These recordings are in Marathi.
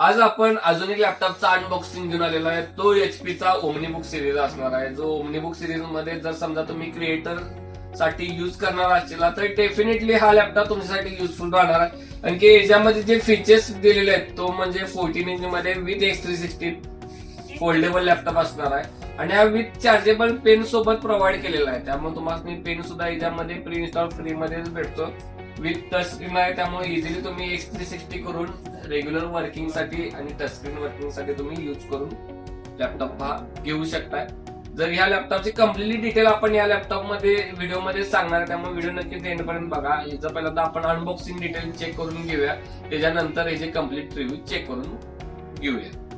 आज आपण अजून एक लॅपटॉपचा अनबॉक्सिंग घेऊन आलेला आहे. तो एचपीचा चा ओमनी बुक सिरीज असणार आहे. जो ओमनी बुक सिरीजमध्ये जर समजा तुम्ही क्रिएटरसाठी युज करणार असेल तर डेफिनेटली हा लॅपटॉप तुमच्यासाठी युजफुल राहणार आहे. कारण की याच्यामध्ये जे फीचर्स दिलेले आहेत तो म्हणजे फोर्टीन इंच मध्ये with X three sixty foldable laptop असणार आहे. आणि हा विथ चार्जेबल पेन सोबत प्रोव्हाइड केलेला आहे. त्यामुळे तुम्हाला पेन सुद्धा याच्यामध्ये प्री इन्स्टॉल फ्री मध्येच भेटतो. विथ टच स्क्रीन आहे त्यामुळे इझिली तुम्ही एक्स थ्री सिक्स्टी करून रेग्युलर वर्किंगसाठी आणि टच स्क्रीन वर्किंगसाठी तुम्ही युज करून लॅपटॉप हा घेऊ शकताय. जर ह्या लॅपटॉपची कम्प्लिटली डिटेल आपण या लॅपटॉपमध्ये व्हिडिओमध्ये सांगणार आहे त्यामुळे व्हिडिओ नक्कीच एंडपर्यंत बघा. याचं पहिल्यांदा आपण अनबॉक्सिंग डिटेल चेक करून घेऊया. त्याच्यानंतर याचे कंप्लीट रिव्ह्यू चेक करून घेऊया.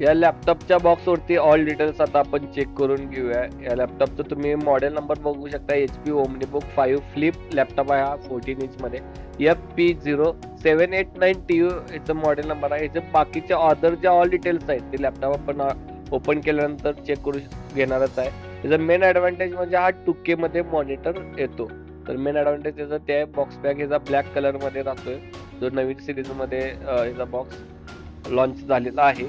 या लॅपटॉपच्या बॉक्सवरती ऑल डिटेल्स आता आपण चेक करून घेऊया. या लॅपटॉपचं तुम्ही मॉडेल नंबर बघू शकता. H P OmniBook five flip laptop आहे हा fourteen इंचमध्ये F P zero seven eight nine T U याचं मॉडेल नंबर आहे. याचे बाकीचे ऑदर जे ऑल डिटेल्स आहेत ते लॅपटॉप आपण ओपन केल्यानंतर चेक करू घेणारच आहे. त्याचा मेन ॲडव्हान्टेज म्हणजे हा टुके मध्ये मॉनिटर येतो. तर मेन ॲडव्हान्टेज त्याचा त्या बॉक्स बॅग याचा ब्लॅक कलरमध्ये राहतोय. जो नवीन सिरीजमध्ये याचा बॉक्स लॉन्च झालेला आहे.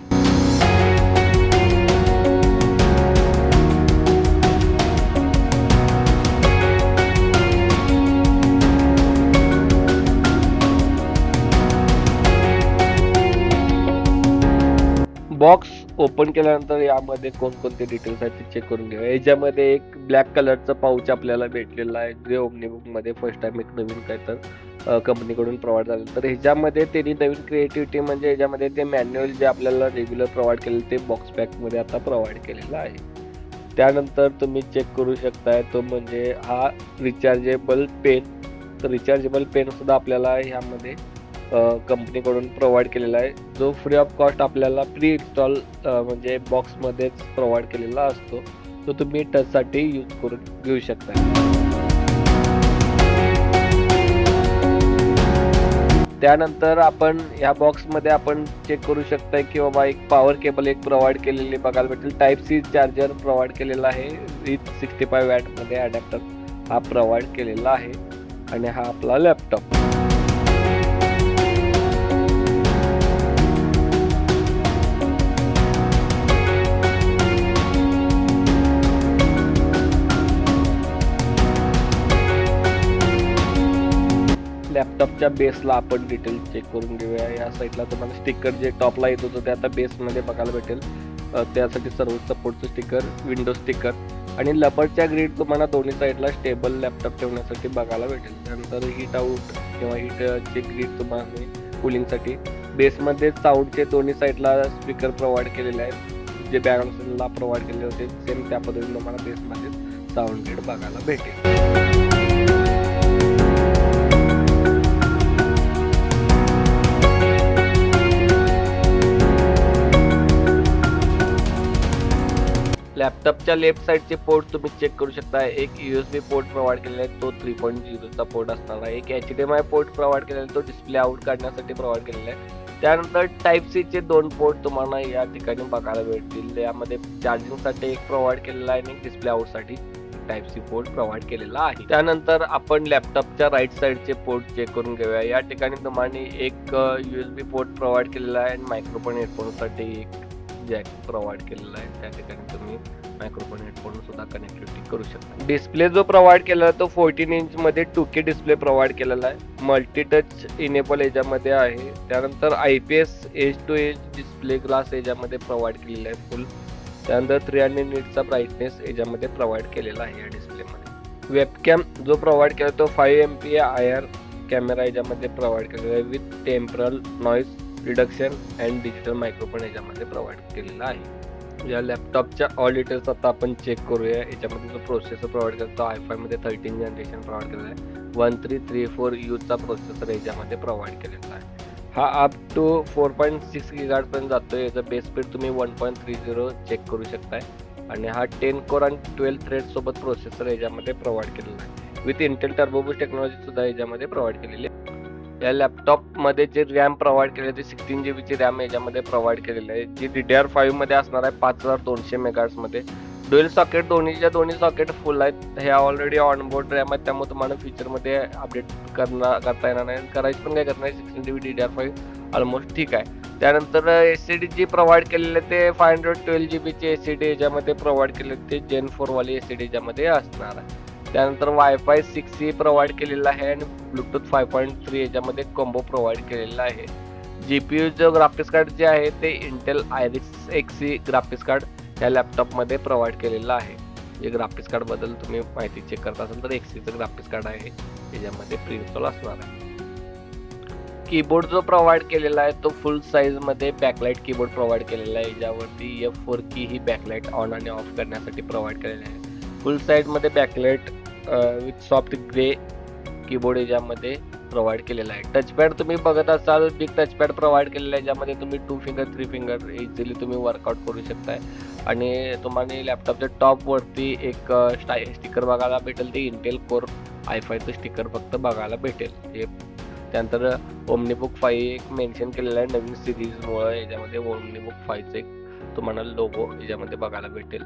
बॉक्स ओपन केल्यानंतर यामध्ये कोणकोणते डिटेल्स आहेत ते चेक करून घेऊया. याच्यामध्ये एक ब्लॅक कलरचं पाऊच आपल्याला भेटलेलं आहे. जे ओमनीबुक फर्स्ट टाइम एक नवीन काय तर कंपनीकडून प्रोव्हाइड झालं तर ह्याच्यामध्ये त्यांनी नवीन क्रिएटिव्हिटी म्हणजे ह्याच्यामध्ये ते मॅन्युअल जे आपल्याला रेग्युलर प्रोव्हाइड केलेलं ते बॉक्स पॅकमध्ये आता प्रोव्हाइड केलेलं आहे. त्यानंतर तुम्ही चेक करू शकताय तो म्हणजे हा रिचार्जेबल पेन तर रिचार्जेबल पेनसुद्धा आपल्याला ह्यामध्ये कंपनीकडून प्रोव्हाइड केलेला आहे. जो फ्री ऑफ कॉस्ट आपल्याला प्री इन्स्टॉल म्हणजे बॉक्समध्येच प्रोव्हाइड केलेला असतो. तो तुम्ही टचसाठी यूज करून घेऊ शकता. त्यानंतर आपण ह्या बॉक्समध्ये आपण चेक करू शकता की बाबा एक पॉवर केबल एक प्रोव्हाइड केलेली बघायला भेटेल. टाईप सी चार्जर प्रोव्हाइड केलेला आहे. विथ सिक्स्टी फाय वॅटमध्ये अडॅप्टर हा प्रोव्हाइड केलेला आहे. आणि हा आपला लॅपटॉप लॅपटॉपच्या बेसला आपण डिटेल चेक करून घेऊया. या साईडला तुम्हाला स्टिकर जे टॉपला येत होतं ते आता बेसमध्ये बघायला भेटेल. त्यासाठी सर्व सपोर्टचं स्टिकर विंडो स्टिकर आणि लपरच्या ग्रीड तुम्हाला दोन्ही साईडला स्टेबल लॅपटॉप ठेवण्यासाठी बघायला भेटेल. त्यानंतर हीट आउट किंवा हीटचे ग्रीड तुम्हाला कूलिंगसाठी बेसमध्ये साऊंडचे दोन्ही साईडला स्पीकर प्रोव्हाइड केलेले आहेत. जे बॅगला प्रोव्हाइड केलेले होते सेम त्या पद्धतीने तुम्हाला बेसमध्ये साऊंड ग्रीड बघायला भेटेल. लॅपटॉपच्या लेफ्ट साईडचे पोर्ट तुम्ही चेक करू शकता. एक युएसबी पोर्ट प्रोव्हाइड केलेला आहे तो थ्री पॉईंट झिरोचा पोर्ट असणार आहे. एक H D M I port provide केलेला आहे तो डिस्प्ले आउट काढण्यासाठी प्रोव्हाइड केलेला आहे. त्यानंतर टाईप सीचे दोन पोर्ट तुम्हाला या ठिकाणी बघायला भेटतील. यामध्ये चार्जिंगसाठी एक प्रोव्हाइड केलेला आहे आणि डिस्प्ले आउटसाठी टाईप सी पोर्ट प्रोव्हाइड केलेला आहे. त्यानंतर आपण लॅपटॉपच्या राईट साईडचे पोर्ट चेक करून घेऊया. या ठिकाणी तुम्हाला एक युएसबी पोर्ट प्रोव्हाइड केलेला आहे आणि मायक्रोफोन हेडफोनसाठी एक जॅक प्रोव्हाइड केलेला आहे. त्या ठिकाणी तुम्ही मायक्रोफोन हेडफोन सुद्धा कनेक्टिव्हिटी करू शकता. डिस्प्ले जो प्रोव्हाइड केलेला तो फोर्टीन इंच मध्ये टू के डिस्प्ले प्रोव्हाइड केलेला आहे. मल्टी टच इनेबल याच्यामध्ये आहे. त्यानंतर I P S edge to edge display glass याच्यामध्ये प्रोव्हाइड केलेला आहे फुल त्यानंतर थ्री हंड्रेड निटचा ब्राईटनेस याच्यामध्ये प्रोव्हाइड केलेला आहे या डिस्प्लेमध्ये वेबकॅम जो प्रोव्हाइड केला तो five M P I R camera याच्यामध्ये प्रोव्हाइड केलेला आहे with temporal noise reduction and digital micro पण याच्यामध्ये प्रोव्हाइड केलेला आहे. या लॅपटॉपच्या ऑल डिटेल्स आता आपण चेक करूया. याच्यामध्ये जो प्रोसेसर प्रोव्हाइड करतो आय फायमध्ये थर्टीन जनरेशन प्रोव्हाइड केलेला आहे. वन थ्री थ्री फोर यूचा प्रोसेसर याच्यामध्ये प्रोव्हाइड केलेला आहे. हा up to four point six गिगार्डपर्यंत जातो याचा बेस स्पीड तुम्ही one point three zero check करू शकताय. आणि हा टेन कोर आणि ट्वेल्व थ्रेड सोबत प्रोसेसर याच्यामध्ये प्रोव्हाइड केलेला आहे. विथ इंटेल टर्बोबूस्ट टेक्नॉलॉजी सुद्धा याच्यामध्ये प्रोव्हाइड केलेली आहे या लॅपटॉपमध्ये जे रॅम प्रोव्हाइड केले ते सिक्स्टीन जी बीची रॅम याच्यामध्ये प्रोव्हाइड केलेली आहे. जी डी डी आर फाईव्हमध्ये असणार आहे पाच हजार दोनशे मेगाट्समध्ये डुएल सॉकेट दोन्हीच्या दोन्ही सॉकेट फुल आहेत. हे ऑलरेडी ऑन बोर्ड रॅम आहेत. त्यामुळे तुम्हाला फीचरमध्ये अपडेट करणार करता येणार नाही. करायचं पण काय करणार नाही. Sixteen G B D D R five almost ठीक आहे. त्यानंतर एस सी डी जी प्रोव्हाइड केलेले ते फाय हंड्रेड ट्वेल्व जी बीचे एस सी डी याच्यामध्ये प्रोव्हाइड केले ते जेन फोरवाली एस सी डी याच्यामध्ये असणार आहे. त्यानंतर वायफाय सिक्स सी प्रोव्हाइड केलेला आहे आणि ब्लूटूथ फाय पॉईंट थ्री याच्यामध्ये कॉम्बो प्रोव्हाइड केलेला आहे. जी पी यूचं ग्राफिक्स कार्ड जे आहे ते Intel Iris X C graphics card या लॅपटॉपमध्ये प्रोव्हाइड केलेलं आहे. जे ग्राफिक्स कार्डबद्दल तुम्ही माहिती चेक करत असाल तर एक्सीचं ग्राफिक्स कार्ड आहे. त्याच्यामध्ये प्री इन्स्टॉल असणार आहे. कीबोर्ड जो प्रोव्हाइड केलेला आहे तो फुल साईजमध्ये बॅकलाईट कीबोर्ड प्रोव्हाइड केलेला आहे. ज्यावरती एफ फोर की ही बॅकलाईट ऑन आणि ऑफ करण्यासाठी प्रोव्हाइड केलेला आहे. फुल साईजमध्ये backlight with soft grey keyboard याच्यामध्ये प्रोव्हाइड केलेला आहे. टचपॅड तुम्ही बघत असाल बिग टचपॅड प्रोव्हाइड केलेला आहे ज्यामध्ये तुम्ही two finger three finger easily तुम्ही वर्कआउट करू शकताय. आणि तुम्हाला लॅपटॉपच्या टॉपवरती एक स्टाय स्टिकर बघायला भेटेल ते इंटेल कोर आय फायचं स्टिकर फक्त बघायला भेटेल. हे त्यानंतर ओमनीबुक फाय एक मेन्शन केलेलं आहे नवीन सिरीजमुळं याच्यामध्ये ओमनीबुक फायचं एक तुम्हाला लोगो याच्यामध्ये बघायला भेटेल.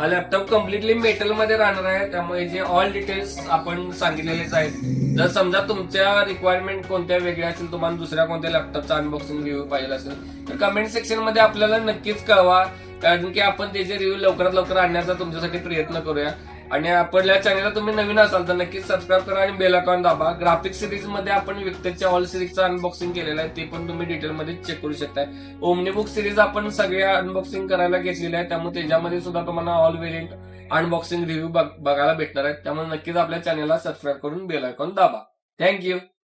लॅपटॉप कम्प्लिटली मेटलमध्ये राहणार आहे. त्यामुळे जे ऑल डिटेल्स आपण सांगितलेलेच आहेत. जर समजा तुमच्या रिक्वायरमेंट कोणत्या वेगळ्या असेल तुम्हाला दुसऱ्या कोणत्या लॅपटॉपचा अनबॉक्सिंग रिव्ह्यू पाहिजे असेल तर कमेंट सेक्शनमध्ये आपल्याला नक्कीच कळवा. कारण की आपण त्याचे रिव्ह्यू लवकरात लवकर आणण्याचा तुमच्यासाठी प्रयत्न करूया. आणि आपल्या चॅनलला तुम्ही नवीन असाल तर नक्कीच सबस्क्राईब करा आणि बेल अकाउंट दाबा. ग्राफिक सिरीजमध्ये आपण विक्टरच्या ऑल सिरीजचं अनबॉक्सिंग केलेलं आहे ते पण तुम्ही डिटेलमध्ये चेक करू शकताय. ओमनी बुक सिरीज आपण सगळ्या अनबॉक्सिंग करायला घेतलेल्या आहे त्यामुळे त्याच्यामध्ये सुद्धा तुम्हाला ऑल व्हेरियंट अनबॉक्सिंग रिव्ह्यू बघायला भेटणार आहेत. त्यामुळे नक्कीच आपल्या चॅनलला सबस्क्राईब करून बेल आयकॉन दाबा. थँक्यू